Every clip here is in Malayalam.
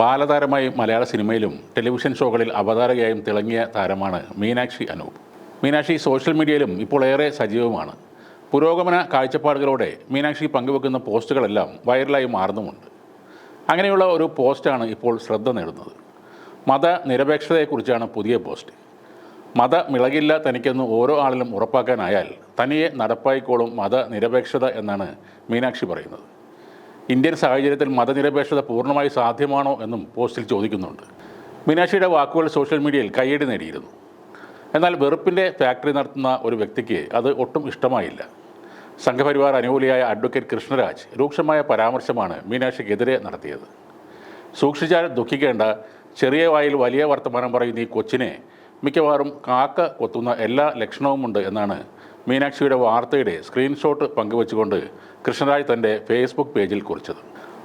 ബാലതാരമായി മലയാള സിനിമയിലും ടെലിവിഷൻ ഷോകളിൽ അവതാരകയായും തിളങ്ങിയ താരമാണ് മീനാക്ഷി അനൂപ്. മീനാക്ഷി സോഷ്യൽ മീഡിയയിലും ഇപ്പോൾ ഏറെ സജീവമാണ്. പുരോഗമന കാഴ്ചപ്പാടുകളോടെ മീനാക്ഷി പങ്കുവെക്കുന്ന പോസ്റ്റുകളെല്ലാം വൈറലായി മാറുന്നുമുണ്ട്. അങ്ങനെയുള്ള ഒരു പോസ്റ്റാണ് ഇപ്പോൾ ശ്രദ്ധ നേടുന്നത്. മതനിരപേക്ഷതയെക്കുറിച്ചാണ് പുതിയ പോസ്റ്റ്. മത മിളകില്ല തനിക്കെന്ന് ഓരോ ആളിലും ഉറപ്പാക്കാനായാൽ തനിയെ നടപ്പായിക്കോളും മതനിരപേക്ഷത എന്നാണ് മീനാക്ഷി പറയുന്നത്. ഇന്ത്യൻ സാഹചര്യത്തിൽ മതനിരപേക്ഷത പൂർണമായി സാധ്യമാണോ എന്നും പോസ്റ്റിൽ ചോദിക്കുന്നുണ്ട്. മീനാക്ഷിയുടെ വാക്കുകൾ സോഷ്യൽ മീഡിയയിൽ കയ്യടി നേടിയിരുന്നു. എന്നാൽ വെറുപ്പിന്റെ ഫാക്ടറി നടത്തുന്ന ഒരു വ്യക്തിക്ക് അത് ഒട്ടും ഇഷ്ടമായില്ല. സംഘപരിവാർ അനുകൂലിയായ അഡ്വക്കേറ്റ് കൃഷ്ണരാജ് രൂക്ഷമായ പരാമർശമാണ് മീനാക്ഷിക്കെതിരെ നടത്തിയത്. സൂക്ഷിച്ചാൽ ദുഃഖിക്കേണ്ട ചെറിയ വായിൽ വലിയ വർത്തമാനം പറയുന്ന ഈ കൊച്ചിനെ മിക്കവാറും കാക്ക കൊത്തുന്ന എല്ലാ ലക്ഷണവുമുണ്ട് എന്നാണ് മീനാക്ഷിയുടെ വാർത്തയുടെ സ്ക്രീൻഷോട്ട് പങ്കുവച്ചുകൊണ്ട് കൃഷ്ണരാജ് തന്റെ ഫേസ്ബുക്ക് പേജിൽ കുറിച്ചത്.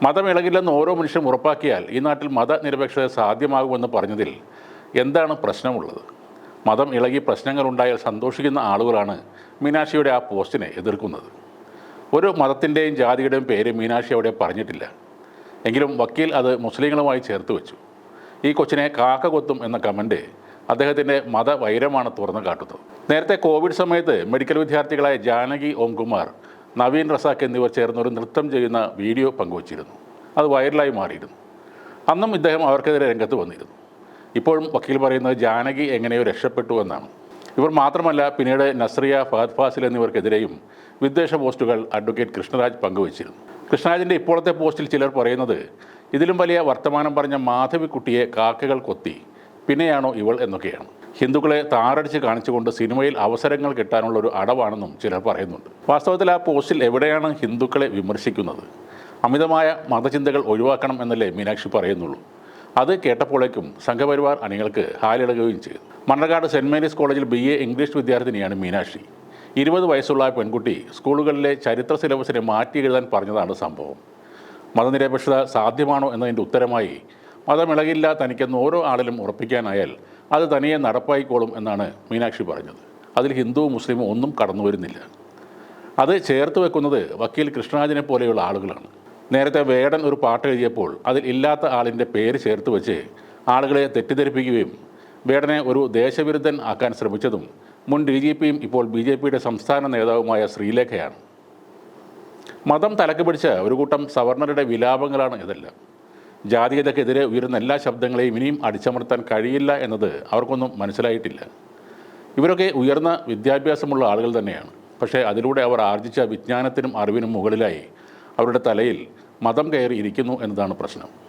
മതമിളകില്ലെന്ന് ഓരോ മനുഷ്യരും ഉറപ്പാക്കിയാൽ ഈ നാട്ടിൽ മതനിരപേക്ഷത സാധ്യമാകുമെന്ന് പറഞ്ഞതിൽ എന്താണ് പ്രശ്നമുള്ളത്? മതം ഇളകി പ്രശ്നങ്ങളുണ്ടായാൽ സന്തോഷിക്കുന്ന ആളുകളാണ് മീനാക്ഷിയുടെ ആ പോസ്റ്റിനെ എതിർക്കുന്നത്. ഒരു മതത്തിന്റെയും ജാതിയുടെയും പേര് മീനാക്ഷി അവിടെ പറഞ്ഞിട്ടില്ല. എങ്കിലും വക്കീൽ അത് മുസ്ലിങ്ങളുമായി ചേർത്ത് വെച്ചു. ഈ കൊച്ചിനെ കാക്ക കൊത്തും എന്ന കമന്റ് അദ്ദേഹത്തിന്റെ മതവൈരമാണ് തുറന്നു കാട്ടുന്നത്. നേരത്തെ കോവിഡ് സമയത്ത് മെഡിക്കൽ വിദ്യാർത്ഥികളായ ജാനകി ഓംകുമാർ നവീൻ റസാഖ് എന്നിവർ ചേർന്ന് ഒരു നൃത്തം ചെയ്യുന്ന വീഡിയോ പങ്കുവച്ചിരുന്നു. അത് വൈറലായി മാറിയിരുന്നു. അന്നും ഇദ്ദേഹം അവർക്കെതിരെ രംഗത്ത് വന്നിരുന്നു. ഇപ്പോഴും വക്കീൽ പറയുന്നത് ജാനകി എങ്ങനെയോ രക്ഷപ്പെട്ടു എന്നാണ്. ഇവർ മാത്രമല്ല പിന്നീട് നസ്രിയ ഫഹദ് ഫാസിൽ എന്നിവർക്കെതിരെയും വിദ്വേഷ പോസ്റ്റുകൾ അഡ്വക്കേറ്റ് കൃഷ്ണരാജ് പങ്കുവച്ചിരുന്നു. കൃഷ്ണരാജിന്റെ ഇപ്പോഴത്തെ പോസ്റ്റിൽ ചിലർ പറയുന്നത് ഇതിലും വലിയ വർത്തമാനം പറഞ്ഞ മാധവിക്കുട്ടിയെ കാക്കകൾ കൊത്തി പിന്നെയാണോ ഇവൾ എന്നൊക്കെയാണ്. ഹിന്ദുക്കളെ താറടിച്ച് കാണിച്ചുകൊണ്ട് സിനിമയിൽ അവസരങ്ങൾ കിട്ടാനുള്ള ഒരു അടവാണെന്നും ചിലർ പറയുന്നുണ്ട്. വാസ്തവത്തിൽ ആ പോസ്റ്റിൽ എവിടെയാണ് ഹിന്ദുക്കളെ വിമർശിക്കുന്നത്? അമിതമായ മതചിന്തകൾ ഒഴിവാക്കണം എന്നല്ലേ മീനാക്ഷി പറയുന്നുള്ളൂ. അത് കേട്ടപ്പോഴേക്കും സംഘപരിവാർ അണികൾക്ക് ഹാലിളകുകയും ചെയ്തു. മണ്ണക്കാട് സെന്റ് മേരീസ് കോളേജിൽ ബി എ ഇംഗ്ലീഷ് വിദ്യാർത്ഥിനിയാണ് മീനാക്ഷി. ഇരുപത് വയസ്സുള്ള പെൺകുട്ടി സ്കൂളുകളിലെ ചരിത്ര സിലബസിനെ മാറ്റി എഴുതാൻ പറഞ്ഞതാണ് സംഭവം. മതനിരപേക്ഷത സാധ്യമാണോ എന്നതിന്റെ ഉത്തരമായി മതമിളകില്ല തനിക്കെന്ന് ഓരോ ആളിലും ഉറപ്പിക്കാനായാൽ അത് തനിയെ നടപ്പായിക്കോളും എന്നാണ് മീനാക്ഷി പറഞ്ഞത്. അതിൽ ഹിന്ദുവും മുസ്ലിമും ഒന്നും കടന്നു വരുന്നില്ല. അത് ചേർത്ത് വെക്കുന്നത് വക്കീൽ കൃഷ്ണരാജിനെ പോലെയുള്ള ആളുകളാണ്. നേരത്തെ വേടൻ ഒരു പാട്ട് എഴുതിയപ്പോൾ അതിൽ ഇല്ലാത്ത ആളിന്റെ പേര് ചേർത്ത് വെച്ച് ആളുകളെ തെറ്റിദ്ധരിപ്പിക്കുകയും വേടനെ ഒരു ദേശവിരുദ്ധൻ ആക്കാൻ ശ്രമിച്ചതും മുൻ ഡി ജി പിയും ഇപ്പോൾ ബി ജെ പിയുടെ സംസ്ഥാന നേതാവുമായ ശ്രീലേഖയാണ്. മതം തലക്ക് പിടിച്ച ഒരു കൂട്ടം സവർണരുടെ വിലാപങ്ങളാണ് ഇതെല്ലാം. ജാതീയതക്കെതിരെ ഉയരുന്ന എല്ലാ ശബ്ദങ്ങളെയും ഇനിയും അടിച്ചമർത്താൻ കഴിയില്ല എന്നത് അവർക്കൊന്നും മനസ്സിലായിട്ടില്ല. ഇവരൊക്കെ ഉയർന്ന വിദ്യാഭ്യാസമുള്ള ആളുകൾ തന്നെയാണ്. പക്ഷേ അതിലൂടെ അവർ ആർജിച്ച വിജ്ഞാനത്തിനും അറിവിനും മുകളിലായി അവരുടെ തലയിൽ മതം കയറി ഇരിക്കുന്നു എന്നതാണ് പ്രശ്നം.